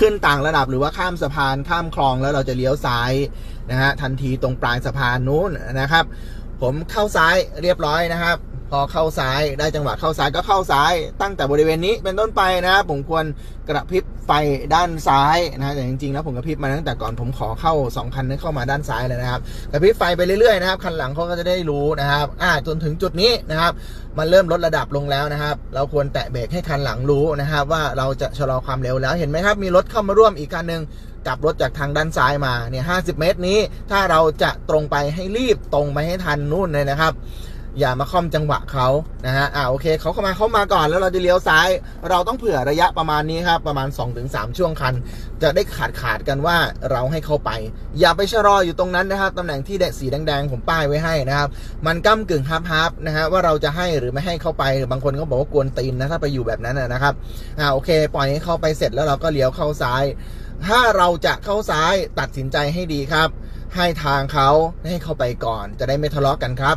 ขึ้นต่างระดับหรือว่าข้ามสะพานข้ามคลองแล้วเราจะเลี้ยวซ้ายนะฮะทันทีตรงปลายสะพานนู้นนะครับ ผมเข้าซ้ายเรียบร้อยนะครับ พอเข้าซ้ายได้จังหวะเข้าซ้ายก็เข้าซ้าย ตั้งแต่บริเวณนี้เป็นต้นไปนะครับผมควรกระพริบไฟด้านซ้ายนะแต่จริงๆแล้วผมกระพริบมาตั้งแต่ก่อนผมขอเข้าสองคันนั้นเข้ามาด้านซ้ายเลยนะครับกระพริบไฟไปเรื่อยๆนะครับคันหลังเขาก็จะได้รู้นะครับอ่าจนถึงจุดนี้นะครับมันเริ่มลดระดับลงแล้วนะครับ เราควรแตะเบรกให้คันหลังรู้นะครับ ว่าเราจะชะลอความเร็วแล้วเห็นไหมครับ มีรถเข้ามาร่วมอีกคันหนึ่งกลับรถจากทางด้านซ้ายมาเนี่ยห้เมตรนี้ ถ้าเราจะตรงไปให้รีบตรงไปให้ทันนู่นเลยนะครับ อย่ามาค่อมจังหวะเขานะฮะอ่าโอเคเขาเข้ามาเข้ามาก่อนแล้วเราจะเลี้ยวซ้าย เราต้องเผื่อระยะประมาณนี้ครับ ประมาณ 2-3 ช่วงคัน จะได้ขาดขาดกันว่าเราให้เข้าไป อย่าไปชะลออยู่ตรงนั้นนะครับตำแหน่งที่แดสีแดงๆ ผมป้ายไว้ให้นะครับ มันก้ากึ่งฮับฮับนะฮะว่าเราจะให้หรือไม่ให้เข้าไปบางคนก็บอกว่ากวนตีนนะถ้าไปอยู่แบบนั้นนะนะครับอ่าโอเคปล่อยให้เข้าไปเสร็จแล้วเราก็เลี้ยวเข้าซ้าย ถ้าเราจะเข้าซ้ายตัดสินใจให้ดีครับ ให้ทางเขาให้เข้าไปก่อน จะได้ไม่ทะเลาะกันครับ